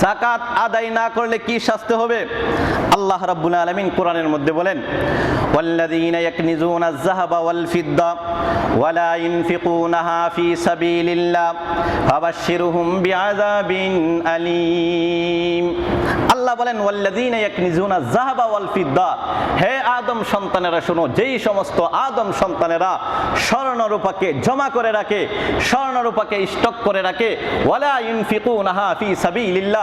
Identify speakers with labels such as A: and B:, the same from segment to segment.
A: জাকাত আদায় না করলে কি শাস্তি হবে? আল্লাহ রাব্বুল আলামিন কোরআনের মধ্যে বলেন, ওয়াল্লাযীনা ইয়াকনিজুনা আয-যাহাবা ওয়াল ফিদ্দা ওয়ালা ইনফিকুনাহা ফি সাবিলিল্লাহ ফাবাশশিরহুম বিআযাবিন আলীম। আল্লাহ বলেন, ওয়াল্লাযীনা ইয়াকনিজুনা আয-যাহাবা ওয়াল ফিদ্দা, হে আদম সন্তানেরা শোনো, যেই সমস্ত আদম সন্তানেরা স্বর্ণ রূপাকে জমা করে রাখে স্বর্ণ রূপাকে স্টক করে রাখে, ওয়ালা ইনফিকুনাহা ফি সাবিলিল্লাহ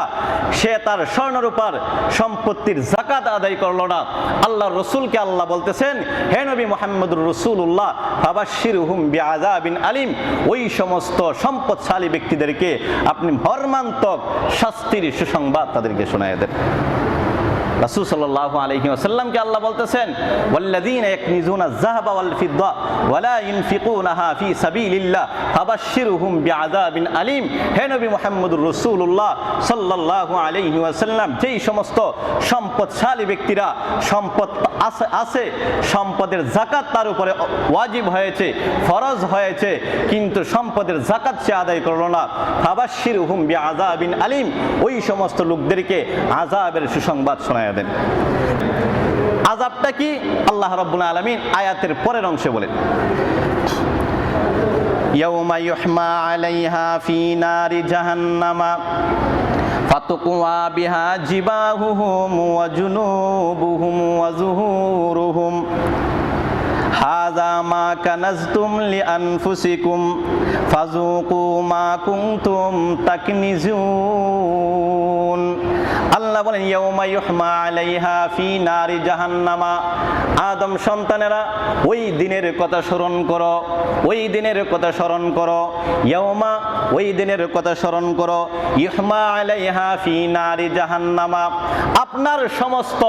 A: সে তার স্বর্ণরূপার সম্পত্তির জাকাত আদায় করল না। আল্লাহ রসুলকে আল্লাহ বলতেছেন, হে নবী মোহাম্মদুর রসুল্লাহ ফাবাশিরহুম বিআযাবিন আলিম। ওই সমস্ত সম্পদশালী ব্যক্তিদেরকে আপনি মর্মান্তক শাস্তির সুসংবাদ তাদেরকে শোনায় দেন। রাসূল সাল্লাল্লাহু আলাইহি ওয়াসাল্লামকে আল্লাহ বলতেছেন, ওয়াল্লাযীনা ইয়াকনিজুনা আয-যাহাবা ওয়াল ফিদ্দা ওয়ালা ইনফিকুনাহা ফি সাবিলিল্লাহ ফাবাশশিরহুম বিআযাবিন আলীম। হে নবী মুহাম্মদুর রাসূলুল্লাহ সাল্লাল্লাহু আলাইহি ওয়াসাল্লাম, যেই সমস্ত সম্পদশালী ব্যক্তিরা সম্পদ আছে আছে, সম্পদের জাকাত তার উপরে ওয়াজিব হয়েছে, ফরজ হয়েছে, কিন্তু সম্পদের জাকাত সে আদায় করল না। ফাবাশশিরহুম বিআযাবিন আলীম, ওই সমস্ত লোকদেরকে আযাবের সুসংবাদ শোনায়। দেন। আজাবটা কি? আল্লাহ রব্বুল আলমিন আয়াতের পরের অংশে বলেন। يوم يحمى আলাইহা في نار জাহান্নামা ফাতুকুয়া বিহা জিবাহুহুম ওয়া জুনুবুহুম হাযা মা কানাজতুম লিআনফুসিকুম, ফাযুকু মা কুনতুম তাকনিজুন। আল্লাহ বলেন, ইয়াউমা ইউহমা আলাইহা ফি নারি জাহান্নামা। আদম সন্তানেরা, ওই দিনের কথা স্মরণ করো, ওই দিনের কথা স্মরণ করো। ইয়াউমা, ওই দিনের কথা স্মরণ করো। ইউহমা আলাইহা ফি নারি জাহান্নামা। আপনার সমস্ত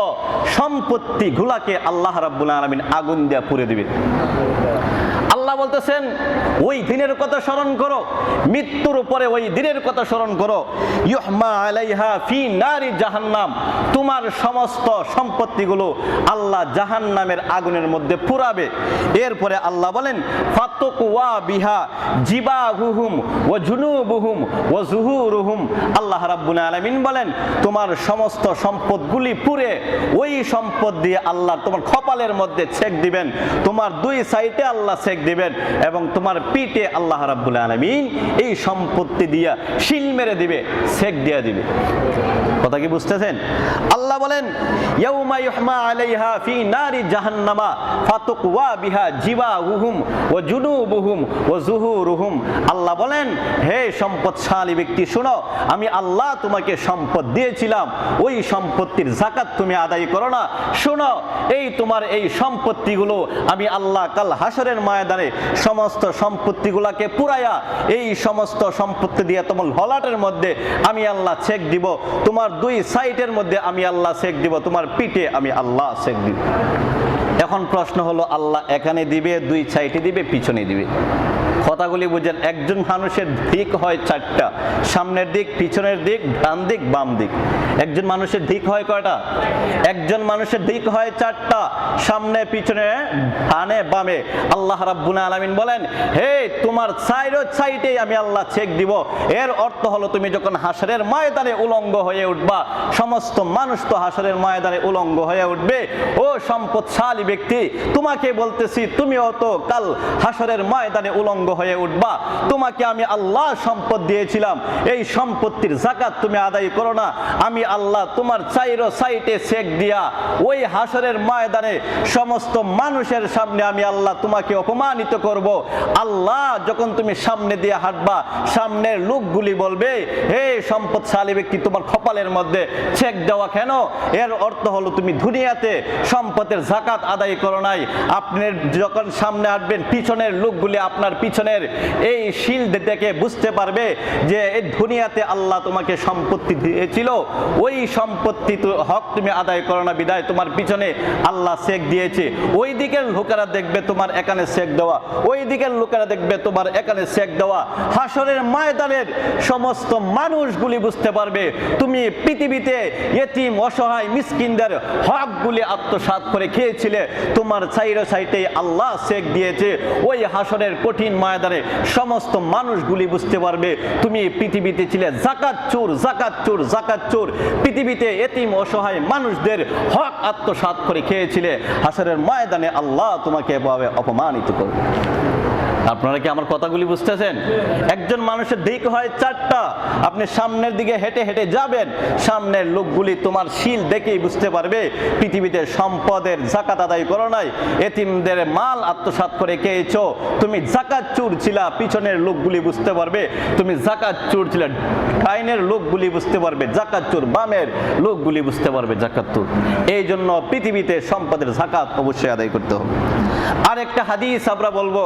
A: সম্পত্তিগুলাকে আল্লাহ রাব্বুল আলামিন আগুন দিয়ে পুড়ে দিবে めて。আল্লাহ বলতেছেন, ওই দিনের কথা স্মরণ করো, মৃত্যুর উপরে ওই দিনের কথা স্মরণ করো। ইউহমা আলাইহা ফি নারি জাহান্নাম। তোমার সমস্ত সম্পত্তিগুলো আল্লাহ জাহান্নামের আগুনের মধ্যে পুরাবে। এরপরে আল্লাহ বলেন ফাতুক ওয়া বিহা জিবাহুহুম ওয়া জুনুবুহুম ওয়া জুহুরুহুম। আল্লাহ রাব্বুল আলামিন বলেন, তোমার সমস্ত সম্পদগুলি পুরে ওই সম্পদ দিয়ে আল্লাহ তোমার কপালের মধ্যে ছেক দিবেন। তোমার দুই সাইডে আল্লাহ ছেক দিবেন। এবং তোমার পিঠে আল্লাহ রাব্বুল আলামিন এই সম্পত্তি দিয়া শিল মেরে দিবে ছেক দিয়া দিবে। কথা কি বুঝতেছেন? আল্লাহ বলেন, ইয়াউমা আলাইহা ফি নারি জাহান্নামা বিহা আল্লাহ বলেন, হে সম্পদশালী ব্যক্তি, শোনো, আমি আল্লাহ তোমাকে সম্পদ দিয়েছিলাম, ওই সম্পত্তির জাকাত তুমি আদায় করো না। শোনো, এই তোমার এই সম্পত্তিগুলো আমি আল্লাহ কাল হাসরের ময়দানে সমস্ত সম্পত্তিগুলাকে পুরাইয়া এই সমস্ত সম্পত্তি দিয়ে তোমার হলাটের মধ্যে আমি আল্লাহ ছেক দিব। তোমার দুই সাইটের মধ্যে আমি আল্লাহ ছেক দিব। তোমার পিঠে আমি আল্লাহ ছেক দিব। এখন প্রশ্ন হলো, আল্লাহ এখানে দিবে, দুই সাইটে দিবে, পিছনে দিবে। কথাগুলি বুঝেন, একজন মানুষের দিক হয় চারটা, সামনের দিক, পিছনের দিক, ডান দিক, বাম দিক। একজন মানুষের দিক হয় কয়টা? একজন মানুষের দিক হয় চারটা, সামনে, পিছনে, ডানে, বামে। আল্লাহ রাব্বুল আলামিন বলেন, হে, তোমার সাইডো সাইডে আমি আল্লাহ চেক দিব। এর অর্থ হলো তুমি যখন হাসরের ময়দানে উলঙ্গ হয়ে উঠবা, সমস্ত মানুষ তো হাসরের ময়দানে উলঙ্গ হয়ে উঠবে। ও সম্পদশালী ব্যক্তি, তোমাকে বলতেছি, তুমিও তো কাল হাসরের ময়দানে উলঙ্গ হয়ে উঠবা। তোমাকে আমি আল্লাহ সম্পদ দিয়েছিলাম। এই সম্পত্তির জাকাত তুমি আদায় করো না। আমি আল্লাহ তোমার চাইরো সাইটে চেক দিয়া ওই হাসরের ময়দানে সমস্ত মানুষের সামনে আমি আল্লাহ তোমাকে অপমানিত করব। আল্লাহ যখন তুমি সামনে দিয়ে হাঁটবা, সামনের লোকগুলি বলবে, হে সম্পদশালী ব্যক্তি, তোমার কপালের মধ্যে চেক দেওয়া কেন? এর অর্থ হলো তুমি দুনিয়াতে সম্পদের জাকাত আদায় করো নাই। আপনি যখন সামনে আসবেন পিছনের লোকগুলি আপনার পিছনের এই শিল্ড দেখে বুঝতে পারবে যে এই দুনিয়াতে আল্লাহ তোমাকে সম্পত্তি দিয়েছিল। ওই সম্পত্তি হক তুমি আদায় করো না, বিদায় তোমার পিছনে আল্লাহ শেখ দিয়েছে। ওই দিকের লোকেরা দেখবে তোমার এখানে শেখ দেওয়া, ওই দিকের লোকেরা দেখবে তোমার এখানে শেখ দেওয়া। হাসরের ময়দানের সমস্ত মানুষগুলি বুঝতে পারবে, তুমি পৃথিবীতে এতিম, অসহায়, মিসকিনদের হকগুলি আত্মসাৎ করে খেয়েছিলে। তোমার সাইডে সাইডে আল্লাহ শেখ দিয়েছে। ওই হাসরের কঠিন ময়দানে সমস্ত মানুষগুলি বুঝতে পারবে, তুমি পৃথিবীতে ছিলে জাকাত চোর জাকাত চোর জাকাত চোর। পৃথিবীতে এতিম অসহায় মানুষদের হক আত্মসাত করে খেয়েছিলে। হাসারের ময়দানে আল্লাহ তোমাকে এভাবে অপমানিত করবে। আপনারা কি আমার কথাগুলি বুঝতেছেন? একজন মানুষের দিক হয় চারটা। আপনি সামনের দিকে হেঁটে হেঁটে যাবেন, সামনের লোকগুলি তোমার শিল দেখেই বুঝতে পারবে পৃথিবীতে সম্পদের জাকাত আদায় করো নাই, এতিমদের মাল আত্মসাৎ করে খেয়েছো। তুমি জাকাত চুর ছিলা, পিছনের লোকগুলি বুঝতে পারবে। তুমি জাকাত চুর ছিলে, ডাইনের লোকগুলি বুঝতে পারবে। জাকাত চুর বামের লোকগুলি বুঝতে পারবে জাকাত চুর। এই জন্য পৃথিবীতে সম্পদের জাকাত অবশ্যই আদায় করতে হবে। আর একটা হাদিস আমরা বলব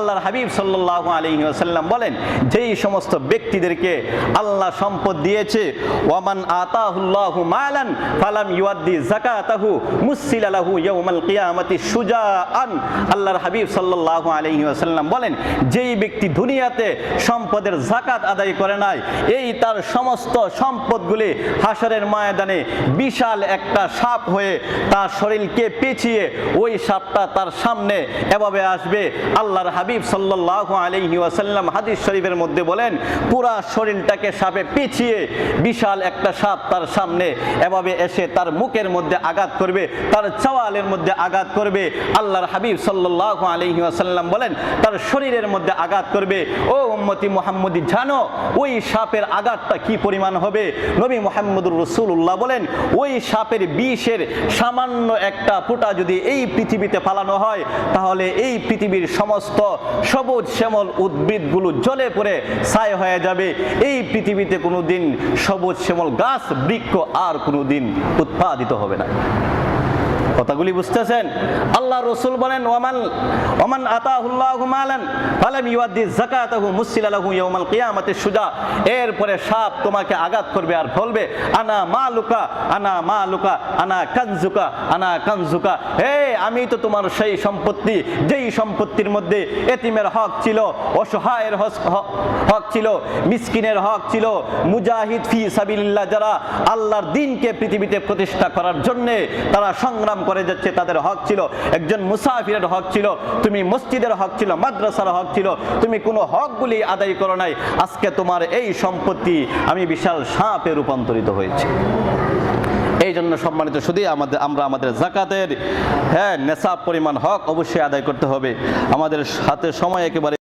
A: আল্লাহর হাবিব সাল্লাহ আলী ওয়াসাল্লাম বলেন, যেই সমস্ত ব্যক্তিদেরকে আল্লাহ সম্পদ দিয়েছে, ওয়ামান আতাহুল্লাহু মালান ফালাম ইউয়াদ্দি যাকাতাহু মুসিল আলাহু ইয়াউমাল কিয়ামাতি সুজাআন আল্লাহর হাবিব সাল্লাল্লাহু আলাইহি ওয়াসাল্লাম বলেন, যেই ব্যক্তি দুনিয়াতে সম্পদের জাকাত আদায় করে নাই, এই তার সমস্ত সম্পদগুলি হাসরের ময়দানে বিশাল একটা সাপ হয়ে তার শরীরকে পেঁচিয়ে ওই সাপটা তার সামনে এভাবে আসবে, আল্লাহর হাবিব সাল্লাল্লাহু আলাইহি ওয়াসাল্লাম হাদিস শরীফের মধ্যে বলেন, পুরা শরীরটাকে সাপে পেঁচিয়ে বিশাল একটা সাপ তার সামনে এভাবে এসে তার মুখের মধ্যে আঘাত করবে, তার চাওয়ালের মধ্যে আঘাত করবে। আল্লাহর হাবিব সাল্লাল্লাহু আলাইহি ওয়াসাল্লাম বলেন, তার শরীরের মধ্যে আঘাত করবে। ও উম্মতি মুহাম্মদি, জানো ওই সাপের আঘাতটা কি পরিমাণ হবে? নবী মুহাম্মদুর রসুল্লাহ বলেন, ওই সাপের বিষের সামান্য একটা ফোঁটা যদি এই পৃথিবীতে ফালানো হয়, তাহলে এই পৃথিবীর সমস্ত সবুজ শ্যামল উদ্ভিদগুলো জলে পড়ে ছায় হয়ে যাবে। এই পৃথিবীতে কোনো দিন সবুজ শ্যামল গাছ, বৃক্ষ আর কোনো দিন উৎপাদিত হবে না। কথাগুলি বুঝতেছেন? আল্লাহ রসুল বলেন, ওমান ওমান মালান, ফালাম ইউআদ্দি যাকাতাহু মুসিল লাহু ইয়াউমাল সুজা। এরপরে সাপ তোমাকে আঘাত করবে আর বলবে আনা মালুকা আনা মালুকা, আনা কানজুকা আনা কানজুকা। হে, আমি তো তোমার সেই সম্পত্তি, যেই সম্পত্তির মধ্যে এতিমের হক ছিল, অসহায়ের হক ছিল, মিসকিনের হক ছিল, মুজাহিদ ফি সাবিলিল্লাহ যারা আল্লাহর দিনকে পৃথিবীতে প্রতিষ্ঠা করার জন্যে তারা সংগ্রাম করে যাচ্ছে, তাদের হক ছিল। একজন মুসাফিরের হক ছিল, তুমি মসজিদের হক ছিল, মাদ্রাসার হক ছিল, তুমি কোনো হকগুলি আদায় করো নাই। আজকে তোমার এই সম্পত্তি আমি বিশাল সাপে রূপান্তরিত হয়েছে। এই জন্য সম্মানিত শুধু আমাদের, আমরা আমাদের জাকাতের হ্যাঁ নেশা পরিমাণ হক অবশ্যই আদায় করতে হবে। আমাদের হাতে সময় একেবারে